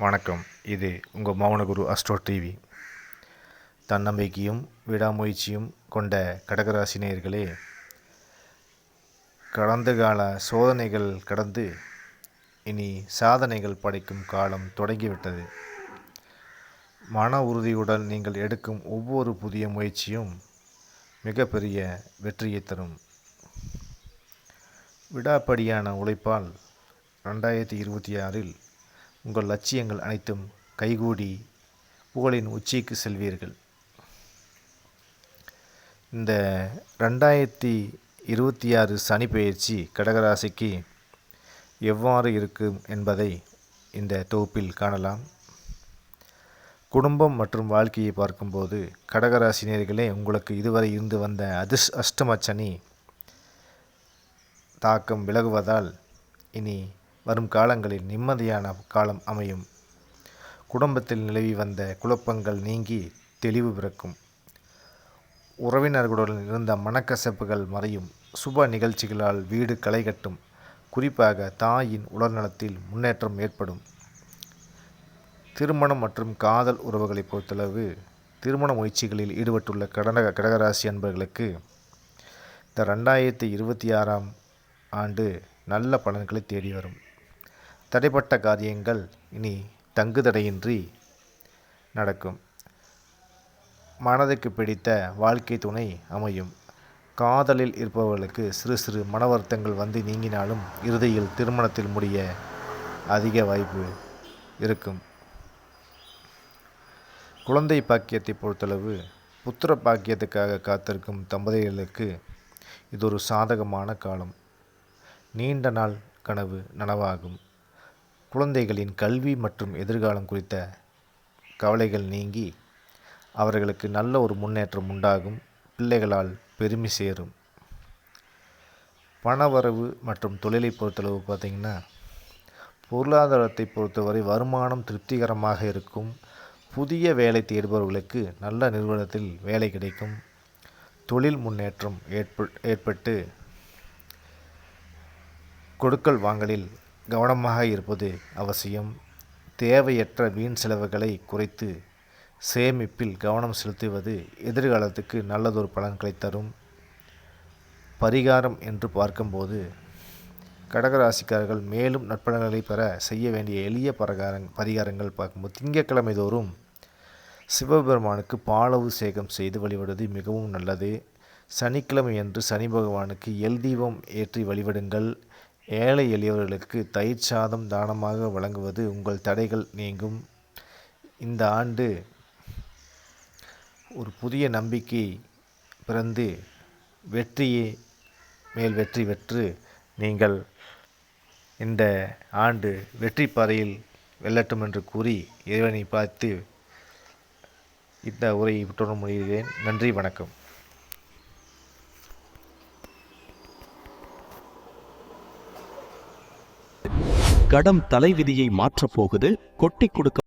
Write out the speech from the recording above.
வணக்கம். இது உங்கள் மௌனகுரு அஸ்ட்ரோ டிவி தன்னம்பிக்கையும் விடாமுயற்சியும் கொண்ட கடகராசினியர்களே கடந்த கால சோதனைகள் கடந்து இனி சாதனைகள் படைக்கும் காலம் தொடங்கிவிட்டது. மன உறுதியுடன் நீங்கள் எடுக்கும் ஒவ்வொரு புதிய முயற்சியும் மிகப்பெரிய வெற்றியை தரும். விடாப்படியான உழைப்பால் ரெண்டாயிரத்தி இருபத்தி ஆறில் உங்கள் லட்சியங்கள் அனைத்தும் கைகூடி புகழின் உச்சிக்கு செல்வீர்கள். இந்த ரெண்டாயிரத்தி இருபத்தி ஆறு சனி பயிற்சி கடகராசிக்கு எவ்வாறு இருக்கும் என்பதை இந்த தொகுப்பில் காணலாம். குடும்பம் மற்றும் வாழ்க்கையை பார்க்கும்போது கடகராசினியர்களே உங்களுக்கு இதுவரை இருந்து வந்த அதிர்ஷ் அஷ்டம சனி தாக்கம் விலகுவதால் இனி வரும் காலங்களில் நிம்மதியான காலம் அமையும். குடும்பத்தில் நிலவி வந்த குழப்பங்கள் நீங்கி தெளிவு பிறக்கும். உறவினர்களுடன் இருந்த மனக்கசப்புகள் மறையும். சுப நிகழ்ச்சிகளால் வீடு களை கட்டும். குறிப்பாக தாயின் உடல்நலத்தில் முன்னேற்றம் ஏற்படும். திருமணம் மற்றும் காதல் உறவுகளை பொறுத்தளவு திருமண முயற்சிகளில் ஈடுபட்டுள்ள கடக கடகராசி அன்பர்களுக்கு இந்த ரெண்டாயிரத்தி இருபத்தி ஆறாம் ஆண்டு நல்ல பலன்களை தேடி வரும். தடைப்பட்ட காரியங்கள் இனி தங்குதடையின்றி நடக்கும். மனதுக்கு பிடித்த வாழ்க்கை துணை அமையும். காதலில் இருப்பவர்களுக்கு சிறு சிறு மன வருத்தங்கள் வந்து நீங்கினாலும் இறுதியில் திருமணத்தில் முடிய அதிக வாய்ப்பு இருக்கும். குழந்தை பாக்கியத்தை பொறுத்தளவு புத்திர பாக்கியத்துக்காக காத்திருக்கும் தம்பதிகளுக்கு இது ஒரு சாதகமான காலம். நீண்ட நாள் கனவு நனவாகும். குழந்தைகளின் கல்வி மற்றும் எதிர்காலம் குறித்த கவலைகள் நீங்கி அவர்களுக்கு நல்ல ஒரு முன்னேற்றம் உண்டாகும். பிள்ளைகளால் பெருமை சேரும். பணவரவு மற்றும் தொழிலை பொறுத்தளவு பார்த்திங்கன்னா பொருளாதாரத்தை பொறுத்தவரை வருமானம் திருப்திகரமாக இருக்கும். புதிய வேலை தேடுபவர்களுக்கு நல்ல நிறுவனத்தில் வேலை கிடைக்கும். தொழில் முன்னேற்றம் ஏற்ப ஏற்பட்டு கொடுக்கல் வாங்கலில் கவனமாக இருப்பது அவசியம். தேவையற்ற வீண் செலவுகளை குறைத்து சேமிப்பில் கவனம் செலுத்துவது எதிர்காலத்துக்கு நல்லதொரு பலன்களை தரும். பரிகாரம் என்று பார்க்கும்போது கடகராசிக்காரர்கள் மேலும் நற்பலன்களை பெற செய்ய வேண்டிய எளிய பரகாரங் பரிகாரங்கள் பார்க்கும்போது திங்கட்கிழமை தோறும் சிவபெருமானுக்கு பாலவு சேகம் செய்து வழிபடுவது மிகவும் நல்லது. சனிக்கிழமை அன்று சனி பகவானுக்கு எல் தீபம் ஏற்றி வழிபடுங்கள். ஏழை எளியவர்களுக்கு தயிர் சாதம் தானமாக வழங்குவது உங்கள் தடைகள் நீங்கும். இந்த ஆண்டு ஒரு புதிய நம்பிக்கை பிறந்து வெற்றியே மேல் வெற்றி பெற்று நீங்கள் இந்த ஆண்டு வெற்றி பாதையில் வெல்லட்டும் என்று கூறி இறைவனை பார்த்து இந்த உரையை விட்டுற முடிகிறேன். நன்றி வணக்கம். கடம் தலைவிதியை மாற்றப் போகுது கொட்டிக் கொடுக்க